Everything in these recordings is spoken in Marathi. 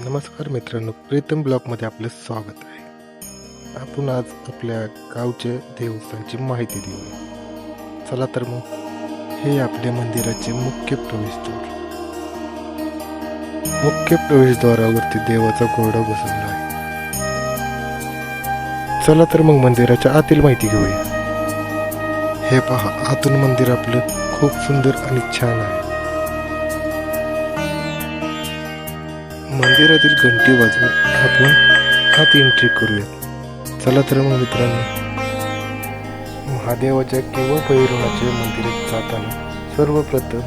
नमस्कार मित्रांनो प्रीतम ब्लॉगमध्ये आपलं स्वागत आहे. आपण आज आपल्या गावच्या देवस्थानची माहिती देऊ चला तर मग हे आपल्या मंदिराचे मुख्य प्रवेशद्वार. मुख्य प्रवेशद्वारावरती देवाचा घोडा बसवला आहे. चला तर मग मंदिराच्या आतील माहिती घेऊया. हे पहा आतून मंदिर आपलं खूप सुंदर आणि छान आहे. मंदिरातील घंटी वाजवून आपण आत एंट्री करूयात चला तर मग मित्रांनो. महादेवाच्या किंवा भैरवनाच्या मंदिरात जाताना सर्वप्रथम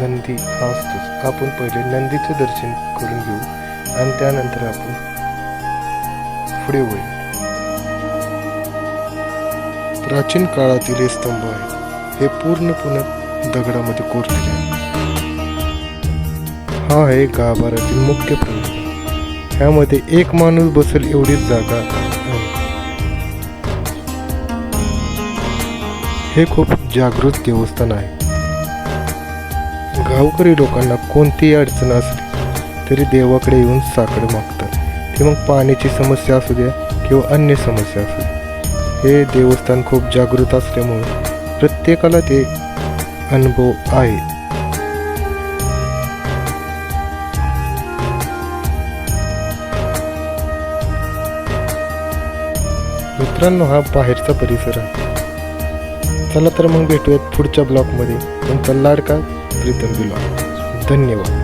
नंदी हा असतोच आपण पहिले नंदीचे दर्शन करून घेऊ आणि त्यानंतर आपण पुढे वळू. प्राचीन काळातील हे स्तंभ आहे. हे पूर्णपणे दगडामध्ये कोरलेले आहे. हा आहे गाभाऱ्यातील मुख्य प्रवेश ह्यामध्ये एक माणूस बसेल एवढीच जागा. आहे हे खूप जागृत देवस्थान आहे. गावकरी लोकांना कोणतीही अडचण असली तरी देवाकडे येऊन साखर मागतात. ते मग पाण्याची समस्या असू द्या किंवा अन्य समस्या असू द्या. हे देवस्थान खूप जागृत असल्यामुळे प्रत्येकाला ते अनुभव आहे मित्रांनो हा बाहेरचा परिसर आहे. चला तर मग भेटूयात पुढच्या ब्लॉगमध्ये. तुमचा लाडका प्रीतम ब्लॉग धन्यवाद.